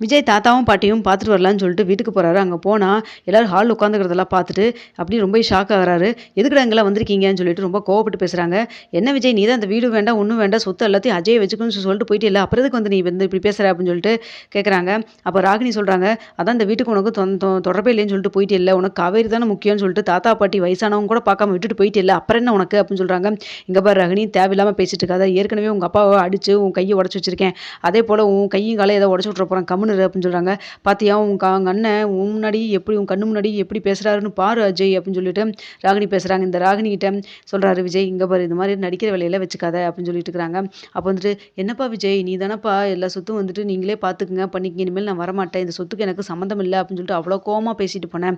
விஜய் தாத்தாவும் பாட்டியும் பார்த்துட்டு வரலான்னு சொல்லிட்டு வீட்டுக்கு போகிறாரு அங்கே போனால் எல்லோரும் ஹாலில் உட்காந்துக்கிறதெல்லாம் பார்த்துட்டு அப்படியே ரொம்ப ஷாக் ஆகிறாரு எதுக்குடா இங்கெல்லாம் வந்திருக்கீங்கன்னு சொல்லிட்டு ரொம்ப கோவப்பட்டு பேசுகிறாங்க என்ன விஜய் நீ தான் அந்த வீடு வேண்டாம் ஒன்றும் வேண்டாம் சொத்து எல்லாத்தையும் அஜய் வச்சுக்கணும்னு சொல்லிட்டு போயிட்டு இல்லை அப்புறம் எதுக்கு வந்து நீ வந்து இப்படி பேசுகிற அப்படின்னு சொல்லிட்டு கேட்குறாங்க அப்போ ராகினி சொல்கிறாங்க அதான் இந்த வீட்டுக்கு உனக்கு தொடர்பே இல்லைன்னு சொல்லிட்டு போயிட்டு இல்லை உனக்கு காவேரி தானே முக்கியம்னு சொல்லிட்டு தாத்தா பாட்டி வயசானவங்க கூட பார்க்காம விட்டுட்டு போயிட்டு இல்லை அப்புறம் என்ன உனக்கு? அப்படின்னு சொல்கிறாங்க இங்கே பாரு ராகினி தேவையில்லாமல் பேசிட்டு இருக்காத. ஏற்கனவே உங்கள் அப்பாவை அடித்து உன் கையை உடச்சி வச்சிருக்கேன். அதே போல் உன் கையும் காலை ஏதோ உடச்சி விட்ற போகிறேன் கம்முன்னு அப்படின்னு சொல்கிறாங்க பார்த்தியா உன் கா அண்ணன் உன் முன்னாடி எப்படி உன் கண்ணு முன்னாடி எப்படி பேசுகிறாருன்னு பாரு அஜய் அப்படின்னு சொல்லிட்டு ராகினி பேசுகிறாங்க இந்த ராகினி கிட்ட சொல்கிறாரு விஜய் இங்கே பாரு இந்த மாதிரி நடிக்கிற வேலையில வச்சுக்காத அப்படின்னு சொல்லிட்டு இருக்கிறாங்க அப்போ வந்துட்டு என்னப்பா விஜய் நீ தானப்பா எல்லா சொத்தும் வந்துட்டு நீங்களே பார்த்துக்குங்க பண்ணிக்கிங்க இனிமேல் நான் வரமாட்டேன். இந்த சொத்துக்கு எனக்கு சம்மந்தம் இல்லை அப்படின்னு சொல்லிட்டு அவ்வளோ கோவமாக பேசிட்டு போனேன்.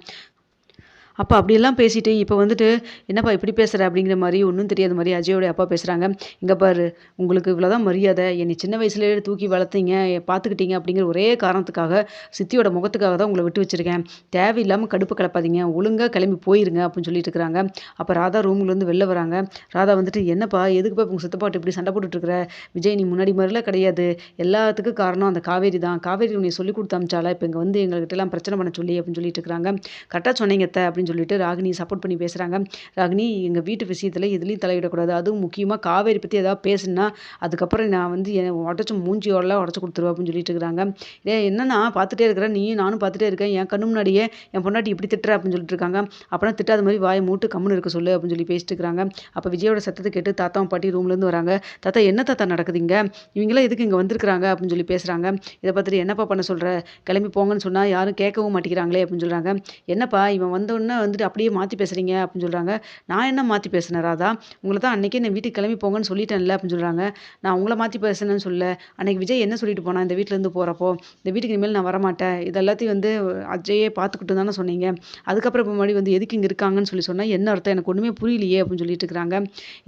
அப்போ அப்படியெல்லாம் பேசிட்டு இப்போ வந்துட்டு என்னப்பா இப்படி பேசுகிற அப்படிங்கிற மாதிரி ஒன்றும் தெரியாத மாதிரி அஜயோடைய அப்பா பேசுகிறாங்க இங்கே பாரு உங்களுக்கு இவ்வளோதான் மரியாதை. என்னை சின்ன வயசுலேயே தூக்கி வளர்த்தீங்க. பார்த்துக்கிட்டீங்க அப்படிங்கிற ஒரே காரணத்துக்காக சித்தியோட முகத்துக்காக தான் உங்களை விட்டு வச்சுருக்கேன். தேவையில்லாமல் கடுப்பு கிளப்பாதீங்க ஒழுங்காக கிளம்பி போயிருங்க அப்படின்னு சொல்லிட்டு இருக்கிறாங்க அப்போ ராதா ரூம்லேருந்து வெளில வராங்க. ராதா வந்துட்டு என்னப்பா எதுக்குப்பா உங்கள் சித்தப்பாட்டு இப்படி சண்டை போட்டுட்ருக்குற விஜய் நீ முன்னாடி மாதிரிலாம் கிடையாது. எல்லாத்துக்கும் காரணம் அந்த காவேரி தான். காவேரி உன்னை சொல்லி கொடுத்து அமிச்சாலா இப்போ இங்கே வந்து எங்கள்கிட்டலாம் பிரச்சனை பண்ண சொல்லி அப்படின்னு சொல்லிட்டு இருக்கிறாங்க கரெக்டாக சொன்னீங்க அப்படின்னு சொல்லிட்டு ராகினி சப்போர்ட் பண்ணி பேசுகிறாங்க ராகினி எங்கள் வீட்டு விஷயத்தில் எதுலேயும் தலையிடக்கூடாது. அதுவும் முக்கியமாக காவேரி பற்றி ஏதாவது பேசுனா அதுக்கப்புறம் நான் வந்து என் உடச்சி மூஞ்சியோடலாம் உடச்சி கொடுத்துருவேன் அப்படின்னு சொல்லிட்டு இருக்கிறாங்க ஏ என்னன்னா பார்த்துட்டே இருக்கிறேன் நீயும் நானும் பார்த்துட்டே இருக்கேன். என் கண்ணு முன்னாடியே என் பொண்டாட்டி இப்படி திட்டுற அப்படின்னு சொல்லிட்டு இருக்காங்க. அப்புறம் திட்டாத மாதிரி வாயை மூட்டு கம்முன்னு இருக்க சொல்லு அப்படின்னு சொல்லி பேசிட்டு இருக்கிறாங்க அப்போ விஜயோட சத்தத்தை கேட்டு தாத்தாவும் பாட்டி ரூம்லேருந்து வராங்க. தாத்தா என்ன தாத்தா நடக்குதுங்க இவங்களாம் எதுக்கு இங்கே வந்திருக்கிறாங்க? அப்படின்னு சொல்லி பேசுகிறாங்க இதை பார்த்துட்டு என்னப்பா பண்ண சொல்கிற கிளம்பி போங்கன்னு சொன்னால் யாரும் கேட்கவும் மாட்டேங்கிறாங்களே அப்படின்னு சொல்கிறாங்க என்னப்பா இவன் வந்தோடனே என்ன வந்துட்டு அப்படியே மாற்றி பேசுகிறீங்க அப்படின்னு சொல்கிறாங்க நான் என்ன மாற்றி பேசினேன் ராதா? உங்களை தான் அன்றைக்கே நான் வீட்டுக்கு கிளம்பி போங்கன்னு சொல்லிட்டேன்ல அப்படின்னு சொல்கிறாங்க நான் உங்களை மாற்றி பேசுனேன்னு சொல்ல அன்றைக்கி விஜய் என்ன சொல்லிட்டு போனால் இந்த வீட்டிலேருந்து போகிறப்போ இந்த வீட்டுக்கு இனிமேல் நான் வரமாட்டேன். இது எல்லாத்தையும் வந்து அஜயே பார்த்துக்கிட்டு தானே சொன்னீங்க. அதுக்கப்புறம் இப்போ மறுபடி வந்து எதுக்கு இங்கே இருக்காங்கன்னு சொல்லி சொன்னால் என்ன அர்த்தம்? எனக்கு ஒன்றுமே புரியலையே அப்படின்னு சொல்லிட்டு இருக்கிறாங்க.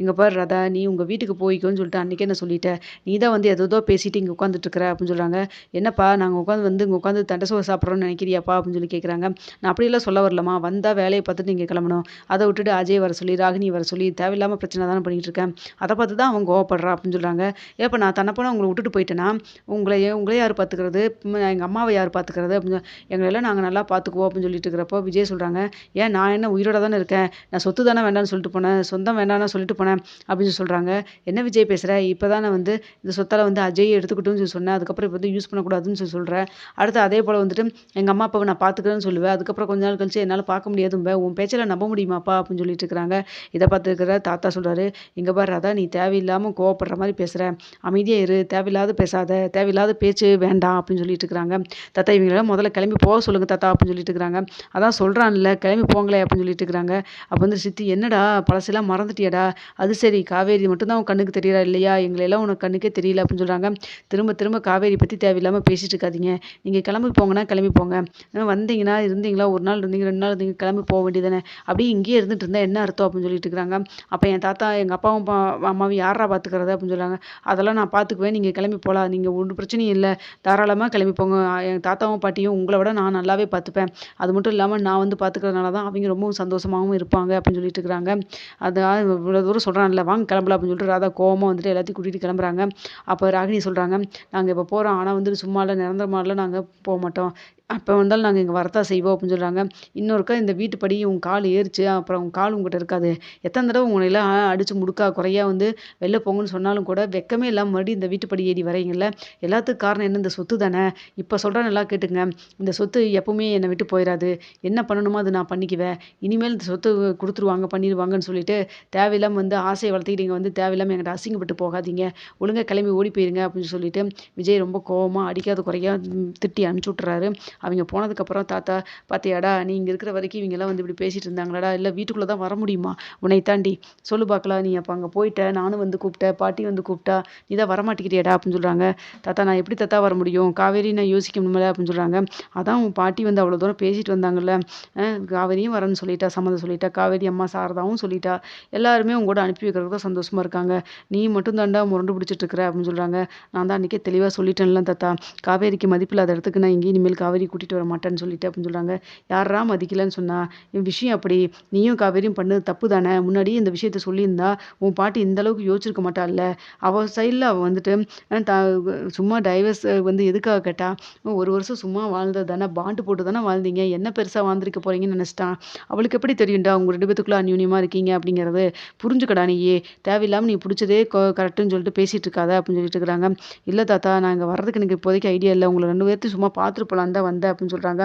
இங்கே பாரு ராதா நீ உங்கள் வீட்டுக்கு போய்க்கோன்னு சொல்லிட்டு அன்றைக்கே நான் சொல்லிட்டேன் நீ தான் வந்து எதோ பேசிட்டு இங்கே உட்காந்துட்டு இருக்கிற அப்படின்னு சொல்கிறாங்க என்னப்பா நாங்கள் உட்காந்து வந்து இங்கே உட்காந்து தண்டை சோறு சாப்பிட்றோன்னு நினைக்கிறியாப்பா அப்படின்னு சொல்லி கேட்குறாங்க நான் அப்படியெல்லாம் சொல்ல வரலாமா வந்தால் வேலையை பார்த்துட்டு நீங்கள் கிளம்பணும். அதை விட்டுட்டு அஜய் வர சொல்லி ராகினி வர சொல்லி தேவையில்லாமல் பிரச்சனை தானே பண்ணிகிட்டு இருக்கேன். அதை பார்த்து தான் அவங்க கோவப்படுறா அப்படின்னு சொல்கிறாங்க ஏப்போ நான் தன்னப்போன உங்களை விட்டுட்டு போயிட்டேன்னா உங்களை உங்களே யார் பார்த்துக்கிறது? எங்கள் அம்மாவை யார் பார்த்துக்கிறது? அப்படின்னு எங்களெல்லாம் நாங்கள் நல்லா பார்த்துக்குவோம் அப்படின்னு சொல்லிட்டு இருக்கிறப்போ விஜய் சொல்கிறாங்க ஏன் நான் என்ன உயிரோட தானே இருக்கேன்? நான் சொத்து தானே வேண்டாம்னு சொல்லிட்டு போனேன் சொந்தம் வேண்டாம்னு சொல்லிட்டு போனேன் அப்படின்னு சொல்கிறாங்க என்ன விஜய் பேசுகிற இப்போ தானே வந்து இந்த சொத்தால் வந்து அஜய் எடுத்துக்கிட்டுன்னு சொல்லி சொன்னேன். அதுக்கப்புறம் இப்போ வந்து யூஸ் பண்ணக்கூடாதுன்னு சொல்லி சொல்கிறேன் அடுத்து அதே போல் வந்துட்டு எங்கள் அம்மா அப்பாவை நான் பார்த்துக்கிறேன்னு சொல்லுவேன். அதுக்கப்புறம் கொஞ்ச நாள் கழிச்சு என்னால் பார்க்க முடியாது. முடியாதும்ப உன் பேச்சில் நம்ப முடியுமாப்பா அப்படின்னு சொல்லிட்டு இருக்கிறாங்க. இதை பார்த்துருக்கிற தாத்தா சொல்கிறாரு இங்கே பாரு அதான் நீ தேவையில்லாமல் கோவப்படுற மாதிரி பேசுகிற அமைதியாக இரு தேவையில்லாத பேசாத தேவையில்லாத பேச்சு வேண்டாம் அப்படின்னு சொல்லிட்டு இருக்கிறாங்க. தாத்தா இவங்களாம் முதல்ல கிளம்பி போக சொல்லுங்கள் தாத்தா அப்படின்னு சொல்லிட்டு இருக்கிறாங்க. அதான் சொல்கிறான்ல கிளம்பி போங்களே அப்படின்னு சொல்லிட்டு இருக்கிறாங்க. அப்போ வந்து சித்தி என்னடா பழசெல்லாம் மறந்துட்டியாடா. அது சரி காவேரி மட்டும்தான் உன் கண்ணுக்கு தெரியறா இல்லையா? எங்களெல்லாம் உனக்கு கண்ணுக்கே தெரியல அப்படின்னு சொல்கிறாங்க திரும்ப திரும்ப காவேரி பற்றி தேவையில்லாமல் பேசிட்டு இருக்காதீங்க. நீங்கள் கிளம்பி போங்கன்னா கிளம்பி போங்க. வந்தீங்கன்னா இருந்தீங்களா? ஒரு நாள் இருந்தீங்க ரெண்டு நாள் இருந்தீங்க கிளம்பி கிளம்பி போக வேண்டியதானே அப்படியே இங்கேயே இருந்துட்டு இருந்தால் என்ன அர்த்தம் அப்படின்னு சொல்லிட்டு இருக்கிறாங்க. அப்போ என் தாத்தா எங்கள் அப்பாவும் அம்மாவும் யாரா பார்த்துக்கிறது அப்படின்னு சொல்கிறாங்க அதெல்லாம் நான் பார்த்துக்குவேன் நீங்கள் கிளம்பி போகலாம் நீங்கள் ஒன்றும் பிரச்சனையும் இல்லை. தாராளமாக கிளம்பி போங்க. என் தாத்தாவும் பாட்டியும் உங்களை விட நான் நல்லாவே பார்த்துப்பேன் அது மட்டும் இல்லாமல் நான் வந்து பார்த்துக்கிறதுனால தான் அவங்க ரொம்பவும் சந்தோஷமாகவும் இருப்பாங்க அப்படின்னு சொல்லிட்டு இருக்கிறாங்க. அதான் இவ்வளோ தூரம் சொல்கிறான்ல வாங்க கிளம்பலாம் அப்படின்னு சொல்லிட்டு ராதா கோபமாக வந்துட்டு எல்லாத்தையும் கூட்டிகிட்டு கிளம்புறாங்க. அப்போ ராகினி சொல்கிறாங்க நாங்கள் இப்போ போகிறோம் ஆனால் வந்துட்டு சும்மா இல்லை. நிரந்தரமாலாம் நாங்கள் போக மாட்டோம். அப்போ வந்தாலும் நாங்கள் இங்கே வரத்தான் செய்வோம் அப்படின்னு சொல்கிறாங்க இன்னொருக்கா இந்த வீட்டுப்படி உன் கால் ஏறிச்சு அப்புறம் உன் கால் உங்ககிட்ட இருக்காது. எத்தனை தடவை உங்களையெல்லாம் அடித்து முடுக்கா குறையா வந்து வெளில போங்கன்னு சொன்னாலும் கூட வெக்கமே இல்லாமல் மறுபடியும் இந்த வீட்டுப்படி ஏறி வரீங்கல்ல எல்லாத்துக்கும் காரணம் என்ன? இந்த சொத்து தானே? இப்போ சொல்கிறேன் நல்லா கேட்டுங்க. இந்த சொத்து எப்பவுமே என்னை விட்டு போயிடாது என்ன பண்ணணுமோ அது நான் பண்ணிக்குவேன். இனிமேல் இந்த சொத்து கொடுத்துருவாங்க பண்ணிடுவாங்கன்னு சொல்லிட்டு தேவையில்லாமல் வந்து ஆசையை வளர்த்துக்கிட்டு இங்கே வந்து தேவையில்லாமல் என்கிட்ட அசிங்கப்பட்டு போகாதீங்க. ஒழுங்காக கிளம்பி ஓடி போயிருங்க அப்படின்னு சொல்லிட்டு விஜய் ரொம்ப கோவமாக அடிக்காத குறையா திட்டி அனுப்பிச்சி விட்றாரு அவங்க போனதுக்கப்புறம் தாத்தா பார்த்தியாடா நீ இங்கே இருக்கிற வரைக்கும் இவங்கெல்லாம் வந்து இப்படி பேசிகிட்டு இருந்தாங்களாடா? இல்லை வீட்டுக்குள்ளே தான் வர முடியுமா? உன்னை தாண்டி. சொல்லு பார்க்கலாம் நீ அப்போ அங்கே போயிட்ட நானும் வந்து கூப்பிட்டேன் பாட்டி வந்து கூப்பிட்டா நீ தான் வரமாட்டேங்கிறியாடா? அப்படின்னு சொல்கிறாங்க தாத்தா நான் எப்படி தாத்தா வர முடியும்? காவேரி நான் யோசிக்கணுமில்ல அப்படின்னு சொல்கிறாங்க அதான் உன் பாட்டி வந்து அவ்வளோ தூரம் பேசிட்டு வந்தாங்கல்ல. காவேரியும் வரேன்னு சொல்லிட்டா சம்மந்தம் சொல்லிட்டா. காவேரி அம்மா சாரதாவும் சொல்லிட்டா. எல்லாருமே உங்க கூட அனுப்பி வைக்கிறதுக்கு தான் சந்தோஷமாக இருக்காங்க. நீ மட்டும் தாண்டா முரண்டு பிடிச்சிட்டு இருக்கிற அப்படின்னு சொல்கிறாங்க நான் தான் அன்றைக்கே தெளிவாக சொல்லிட்டேன்ல தாத்தா. காவேரிக்கு மதிப்பில்லாத இடத்துக்கு நான் இங்கே இனிமேல் காவேரி காவேரி கூட்டிகிட்டு வர மாட்டேன்னு சொல்லிட்டு அப்படின்னு சொல்கிறாங்க யாரா மதிக்கலன்னு சொன்னா என் விஷயம் அப்படி. நீயும் காவேரியும் பண்ணது தப்பு தானே. முன்னாடியே இந்த விஷயத்த சொல்லியிருந்தா உன் பாட்டி இந்த அளவுக்கு யோசிச்சிருக்க மாட்டாள்ல. அவள் சைடில் அவள் வந்துட்டு த சும்மா டைவர்ஸ் வந்து எதுக்காக கேட்டா ஒரு வருஷம் சும்மா வாழ்ந்தது தானே. பாண்டு போட்டு தானே வாழ்ந்தீங்க. என்ன பெருசாக வாழ்ந்திருக்க போறீங்கன்னு நினச்சிட்டான். அவளுக்கு எப்படி தெரியும்டா? உங்க ரெண்டு பேத்துக்குள்ள அந்யூன்யமாக இருக்கீங்க அப்படிங்கிறது புரிஞ்சுக்கடா நீயே. தேவையில்லாமல் நீ பிடிச்சதே கரெக்டுன்னு சொல்லிட்டு பேசிட்டு இருக்காத அப்படின்னு சொல்லிட்டு இருக்கிறாங்க இல்லை தாத்தா நான் இங்கே வர்றதுக்கு எனக்கு இப்போதைக்கு ஐடியா இல்லை. உங்களை ரெண்டு பேர்த்தையும் சும்மா பார்த்துட்டு போகலான்னு தான் வந்த அப்படின்னு சொல்கிறாங்க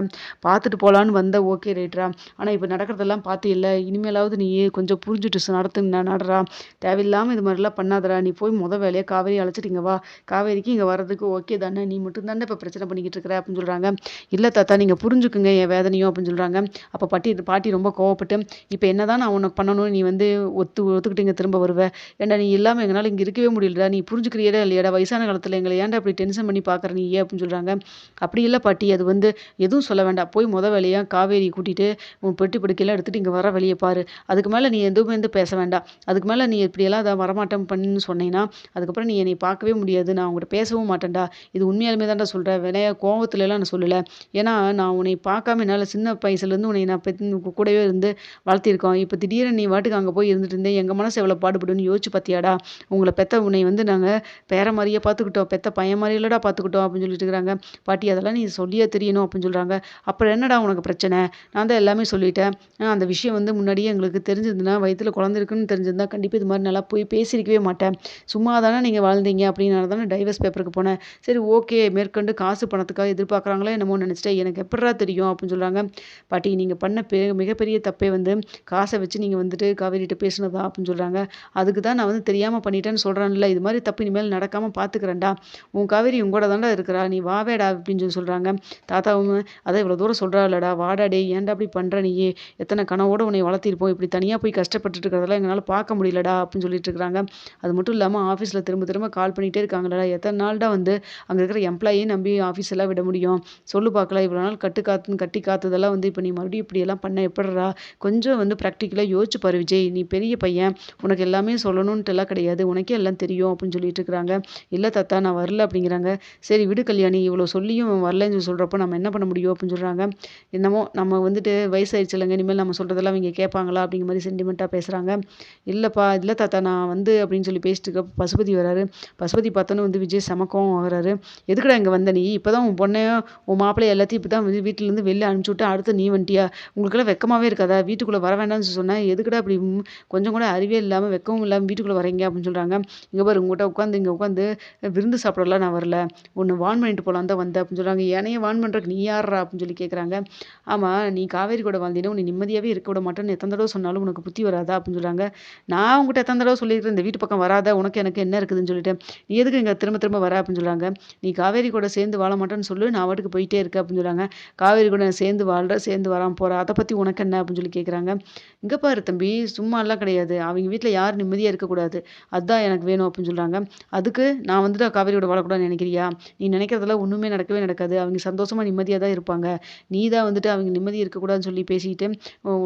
பார்த்துட்டு போகலான்னு வந்த ஓகே ரைட்ரா ஆனால் இப்போ நடக்கிறதெல்லாம் பார்த்து இல்லை. இனிமேலாவது நீ கொஞ்சம் புரிஞ்சுட்டு நடத்து நடறா. தேவையில்லாமல் இது மாதிரிலாம் பண்ணாதடா. நீ போய் முத வேலையை காவேரி அழைச்சிட்டு இங்கே வா. காவேரிக்கு இங்கே வர்றதுக்கு ஓகே தானே. நீ மட்டும் தானே இப்போ பிரச்சனை பண்ணிக்கிட்டு இருக்கிற அப்படின்னு சொல்கிறாங்க இல்லை தாத்தா நீங்கள் புரிஞ்சுக்குங்க என் வேதனையும் அப்படின்னு சொல்கிறாங்க அப்போ பாட்டி பாட்டி ரொம்ப கோவப்பட்டு இப்போ என்னதான் நான் உனக்கு பண்ணணும் நீ வந்து ஒத்து ஒத்துக்கிட்டு இங்கே திரும்ப வருவ. ஏன்டா நீ இல்லாமல் எங்களால் இங்கே இருக்கவே முடியலடா. நீ புரிஞ்சுக்கிறியடா இல்லையாடா? வயசான காலத்தில் எங்களை ஏன்டா அப்படி டென்ஷன் பண்ணி பார்க்குற நீ ஏன் அப்படின்னு சொல்கிறாங்க அப்படி இல்லை பாட்டி அது வந்து வந்து எதுவும் சொல்ல வேண்டாம். போய் முத வேலையாக காவேரி கூட்டிகிட்டு உன் பெட்டி படுக்கையெல்லாம் எடுத்துட்டு இங்கே வர வழியை பாரு. அதுக்கு மேலே நீ எதுவுமே வந்து பேச வேண்டாம். அதுக்கு மேலே நீ இப்படியெல்லாம் அதை வரமாட்டேன் பண்ணுன்னு சொன்னீங்கன்னா அதுக்கப்புறம் நீ என்னை பார்க்கவே முடியாது. நான் உங்கள்கிட்ட பேசவும் மாட்டேன்டா. இது உண்மையாலுமே தான்டா சொல்கிறேன் விளையா கோபத்துலலாம் நான் சொல்லலை. ஏன்னா நான் உன்னை பார்க்காம என்னால் சின்ன வயசுலேருந்து உன்னை நான் பெ கூடவே இருந்து வளர்த்திருக்கோம். இப்போ திடீர்னு நீ வாட்டுக்கு அங்கே போய் இருந்துட்டு இருந்தேன் எங்கள் மனசு எவ்வளோ பாடுபடுன்னு யோசிச்சு பார்த்தியாடா உங்களை பெத்த உன்னை வந்து நாங்கள் பேர மாதிரியே பார்த்துக்கிட்டோம். பெத்த பையன் மாதிரி இல்லடா பார்த்துக்கிட்டோம் அப்படின்னு சொல்லிட்டு இருக்கிறாங்க. பாட்டி அதெல்லாம் நீ சொல்லியே தெரியும் தெரியணும் அப்படின்னு சொல்கிறாங்க அப்புறம் என்னடா உனக்கு பிரச்சனை? நான் தான் எல்லாமே சொல்லிட்டேன். அந்த விஷயம் வந்து முன்னாடியே எங்களுக்கு தெரிஞ்சிருந்துன்னா வயிற்றில் குழந்தை இருக்குன்னு தெரிஞ்சிருந்தா கண்டிப்பாக இது மாதிரி நல்லா போய் பேசியிருக்கவே மாட்டேன். சும்மா தானே நீங்கள் வாழ்ந்தீங்க அப்படின்னால தானே டைவர்ஸ் பேப்பருக்கு போனேன். சரி ஓகே மேற்கொண்டு காசு பணத்துக்காக எதிர்பார்க்குறாங்களே என்னமோ நினச்சிட்டேன். எனக்கு எப்படா தெரியும் அப்படின்னு சொல்கிறாங்க பாட்டி நீங்கள் பண்ண பெ மிகப்பெரிய தப்பே வந்து காசை வச்சு நீங்கள் வந்துட்டு காவேரிகிட்ட பேசினதா அப்படின்னு சொல்கிறாங்க அதுக்கு தான் நான் வந்து தெரியாமல் பண்ணிட்டேன்னு சொல்கிறேன்ல இது மாதிரி தப்பு இனிமேல் நடக்காமல் பார்த்துக்கிறேன்டா உன் காவேரி உங்களோட தாண்டா இருக்கிறா. நீ வாவேடா அப்படின்னு சொல்லி சொல்கிறாங்க தாத்தாவும் அதான் இவ்வளோ தூரம் சொல்கிறாள்லடா வாடாடே வாடா ஏன்டா அப்படி பண்ணுற நீயே? எத்தனை கனவோடு உன்னை வளர்த்திருப்போம் இப்படி தனியாக போய் கஷ்டப்பட்டுட்டு இருக்கிறதெல்லாம் எங்களால் பார்க்க முடியலடா அப்படின்னு சொல்லிட்டு இருக்கிறாங்க. அது மட்டும் இல்லாமல் ஆஃபீஸில் திரும்ப திரும்ப கால் பண்ணிகிட்டே இருக்காங்களடா எத்தனை நாள்டா வந்து அங்கே இருக்கிற எம்ப்ளாயே நம்பி ஆஃபீஸ் எல்லாம் விட முடியும்? சொல்லு பார்க்கலாம் இவ்வளோ நாள் கட்டு காத்து கட்டி காத்ததெல்லாம் வந்து இப்போ நீ மறுபடியும் இப்படியெல்லாம் பண்ண எப்படா கொஞ்சம் வந்து ப்ராக்டிக்கலாக யோசிச்சு பாரு விஜய். நீ பெரிய பையன் உனக்கு எல்லாமே சொல்லணுன்ட்டு எல்லாம் கிடையாது. உனக்கே எல்லாம் தெரியும் அப்படின்னு சொல்லிட்டு இருக்கிறாங்க. இல்லை தாத்தா நான் வரல அப்படிங்கிறாங்க. சரி விடு கல்யாணி இவ்வளோ சொல்லியும் வரலன்னு சொல்லி சொல்கிறப்ப நம்ம என்ன பண்ண முடியும் அப்படின்னு சொல்கிறாங்க என்னமோ நம்ம வந்துட்டு வயசாயிடுச்சு இல்லைங்க இனிமேல் நம்ம சொல்கிறதெல்லாம் இவங்க கேட்பாங்களா அப்படிங்கிற மாதிரி சென்டிமெண்ட்டாக பேசுகிறாங்க இல்லைப்பா இல்லை தாத்தா நான் வந்து அப்படின்னு சொல்லி பேசிட்டு இருக்க பசுபதி வராரு. பசுபதி பார்த்தோன்னு வந்து விஜய் சமக்கம் ஆகுறாரு. எதுக்குடா இங்கே வந்த நீ? இப்போ தான் உன் பொண்ணையும் உன் மாப்பிள்ளை எல்லாத்தையும் இப்போ தான் வந்து வீட்டிலேருந்து வெளில அனுப்பிச்சி விட்டு அடுத்து நீ வந்துட்டியா? உங்களுக்கெல்லாம் வெக்கமாகவே இருக்காதா? வீட்டுக்குள்ளே வர வேண்டாம்னு சொன்னால் சொன்னேன் எதுக்குடா அப்படி கொஞ்சம் கூட அறிவே இல்லாமல் வெக்கவும் இல்லாமல் வீட்டுக்குள்ளே வரீங்க அப்படின்னு சொல்கிறாங்க இங்கே பாரு உங்கள்கிட்ட உட்காந்து இங்கே உட்காந்து விருந்து சாப்பிடலாம் நான் வரல. ஒன்று வான் பண்ணிட்டு போகலாம் தான் வந்தேன் அப்படின்னு சொல்கிறாங்க ஏனையே வான் பண்ணுறதுக்கு நீ யாரா அப்படின்னு சொல்லி கேட்குறாங்க ஆமாம் நீ காவேரி கூட வாழ்ந்தீங்கன்னா உன்னை நிம்மதியாகவே இருக்க விட மாட்டேன்னு எத்தனை தடவை சொன்னாலும் உனக்கு புத்தி வராதா அப்படின்னு சொல்கிறாங்க நான் உங்ககிட்ட எத்தனை தடவை சொல்லியிருக்கிறேன் இந்த வீட்டு பக்கம் வராத உனக்கு எனக்கு என்ன இருக்குதுன்னு சொல்லிட்டு. நீ எதுக்கு இங்கே திரும்ப திரும்ப வர அப்படின்னு சொல்கிறாங்க நீ காவேரி கூட சேர்ந்து வாழ மாட்டேன்னு சொல்லு நான் வாட்டுக்கு போயிட்டே இருக்க அப்படின்னு சொல்கிறாங்க காவேரி கூட சேர்ந்து வாழ்கிற சேர்ந்து வராமல் போகிற அதை பற்றி உனக்கு என்ன அப்படின்னு சொல்லி கேட்குறாங்க இங்கே பாரு தம்பி சும்மாலாம் கிடையாது. அவங்க வீட்டில் யார் நிம்மதியாக இருக்கக்கூடாது அதுதான் எனக்கு வேணும் அப்படின்னு சொல்கிறாங்க அதுக்கு நான் வந்துட்டு காவேரியோட வாழக்கூடாதுன்னு நினைக்கிறியா? நீ நினைக்கிறதெல்லாம் ஒன்றுமே நடக்கவே நடக்காது. அவங்க சந்தோஷமாக நிம்மதியாக தான் இருப்பாங்க. நீ தான் வந்துட்டு அவங்க நிம்மதி இருக்கக்கூடாதுன்னு சொல்லி பேசிக்கிட்டு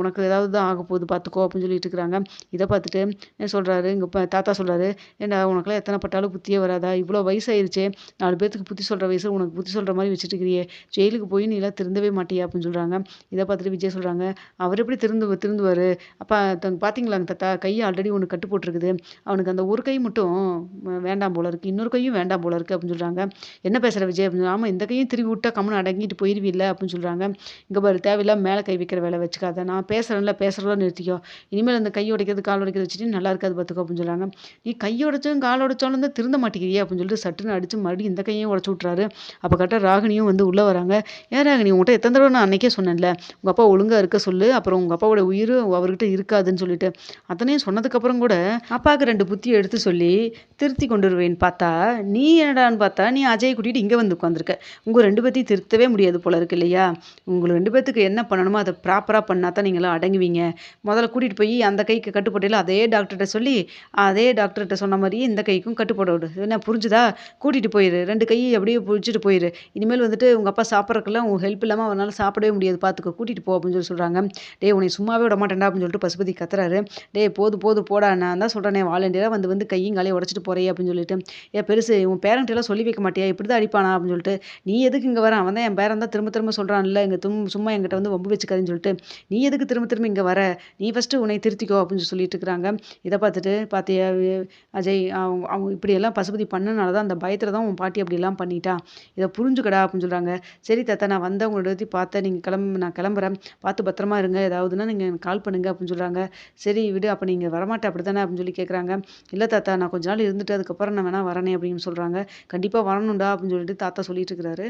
உனக்கு ஏதாவது தான் ஆக போகுது பார்த்துக்கோ அப்படின்னு சொல்லிட்டு இருக்கிறாங்க இதை பார்த்துட்டு என்ன சொல்கிறாரு இங்கே தாத்தா சொல்கிறாரு ஏண்டா உனக்குலாம் எத்தனை பட்டாலும் புத்தியே வராதா? இவ்வளோ வயசாயிருச்சே நாலு பேர்த்துக்கு புத்தி சொல்கிற வயசு உனக்கு புத்தி சொல்கிற மாதிரி வச்சுட்டு இருக்கிறியே ஜெயிலுக்கு போய் நீ எல்லாம் திருந்தவே மாட்டியா? அப்படின்னு சொல்கிறாங்க இதை பார்த்துட்டு விஜய் சொல்கிறாங்க அவர் எப்படி திருந்து திருந்துவார்? அப்போ பார்த்தீங்களாங்க தாத்தா கை ஆல்ரெடி ஒன்று கட்டு போட்டிருக்குது. அவனுக்கு அந்த ஒரு கை மட்டும் வேண்டாம் போல இருக்குது இன்னொரு கையும் வேண்டாம் போல இருக்குது அப்படின்னு சொல்கிறாங்க என்ன பேசுகிற விஜய்? அப்படின்னு ஆமாம் இந்த கையும் திருப்பி விட்டா கம்மன் அடங்கிட்டு போயிருவில்ல அப்படின்னு சொல்கிறாங்க இங்கே பாரு தேவையில்லாம மேலே கை வைக்கிற வேலை வச்சுக்காத. நான் பேசுகிறேன்ல பேசுகிறதோ நிறுத்திக்கோ. இனிமேல் அந்த கை உடைக்கிறது கால் உடைக்கிறது வச்சுட்டு நல்லா இருக்காது பார்த்துக்கோ அப்படின்னு சொல்கிறாங்க நீ கை உடைச்சும் கால் உடைச்சாலும் தான் திருந்த மாட்டேங்கிறியே அப்படின்னு சொல்லிட்டு சட்டுன்னு அடித்து மறுபடியும் இந்த கையும் உடச்சு விட்றாரு அப்போ கரெக்டாக ராகினியும் வந்து உள்ளே வராங்க. ஏன் ராகினி உங்கள்கிட்ட எத்தனை தடவை நான் அன்னைக்கே சொன்னேன்ல? உங்கள் அப்பா ஒழுங்காக இருக்க சொல்லு. அப்புறம் உங்கள் அப்பாவோட உயிர் அவர்கிட்ட இருக்காதுன்னு சொல்லிட்டு. அத்தனையும் சொன்னதுக்கப்புறம் கூட அப்பாவுக்கு ரெண்டு புத்தியை எடுத்து சொல்லி திருத்தி கொண்டு வருவேன்னு பார்த்தா நீ என்னடான்னு பார்த்தா நீ அஜய் கூட்டிகிட்டு இங்கே வந்து உட்காந்துருக்க உங்கள் ரெண்டு பேர்த்தையும் நிறுத்தவே முடியாது போல இருக்கு இல்லையா? உங்களுக்கு ரெண்டு பேர்த்துக்கு என்ன பண்ணணுமோ அதை ப்ராப்பராக பண்ணால் தான் நீங்களாம் அடங்குவீங்க. முதல்ல கூட்டிகிட்டு போய் அந்த கைக்கு கட்டுப்படையில் அதே டாக்டர்கிட்ட சொல்லி அதே டாக்டர்கிட்ட சொன்ன மாதிரியே இந்த கைக்கும் கட்டுப்பட விடு. என்ன புரிஞ்சுதா? கூட்டிகிட்டு போயிரு. ரெண்டு கையை அப்படியே பிடிச்சிட்டு போயிரு. இனிமேல் வந்துட்டு உங்கள் அப்பா சாப்பிட்றதுக்கெல்லாம் உங்கள் ஹெல்ப் இல்லாமல் அவனால் சாப்பிடவே முடியாது. பார்த்துக்க கூட்டிகிட்டு போ அப்படின்னு சொல்லி சொல்கிறாங்க டேய் உன்னை சும்மாவே விட மாட்டேன்டா அப்படின்னு சொல்லிட்டு பசுபதி கத்துறாரு. டேய் போது போது போடா. நான் தான் சொல்கிறேன் வாலண்டியராக வந்து வந்து கையும் காலையும் உடச்சிட்டு போறே அப்படின்னு சொல்லிட்டு. ஏன் பெருசு உன் பேரண்ட்டெல்லாம் சொல்லி வைக்க மாட்டியா? இப்படி தான் அடிப்பானா அப்படின்னு சொல்லிட்டு. நீ எதுக்கு இங்கே வர? அவன் தான் என் பேரன் தான் திரும்ப திரும்ப சொல்கிறான்ல இங்கே தும் சும்மா என்கிட்ட வந்து வம்பு வச்சுக்காதுன்னு சொல்லிட்டு நீ எதுக்கு திரும்ப திரும்ப இங்கே வர? நீ ஃபஸ்ட்டு உன்னை திருத்திக்கோ அப்படின்னு சொல்லிட்டு இருக்கிறாங்க. இதை பார்த்துட்டு பார்த்தியா அஜய் அவங்க அவங்க இப்படியெல்லாம் பசுபதி பண்ணனால தான் அந்த பயத்தில் தான் உன் பாட்டி அப்படிலாம் பண்ணிட்டா. இதை புரிஞ்சுக்கடா அப்படின்னு சொல்கிறாங்க சரி தாத்தா நான் வந்து அவங்களோட பற்றி பார்த்தேன் நீங்கள் கிளம்பு நான் கிளம்புறேன். பார்த்து பத்திரமா இருங்க. ஏதாவதுன்னா நீங்கள் எனக்கு கால் பண்ணுங்க அப்படின்னு சொல்கிறாங்க சரி விடு அப்போ நீங்கள் வரமாட்டேன் அப்படி தானே அப்படின்னு சொல்லி கேட்குறாங்க இல்லை தாத்தா நான் கொஞ்ச நாள் இருந்துட்டு அதுக்கப்புறம் நான் வேணா வரனே அப்படின்னு சொல்கிறாங்க கண்டிப்பாக வரணும்டா அப்படின்னு சொல்லிட்டு தாத்தா சொல்லிட்டு இருக்கிறாரு.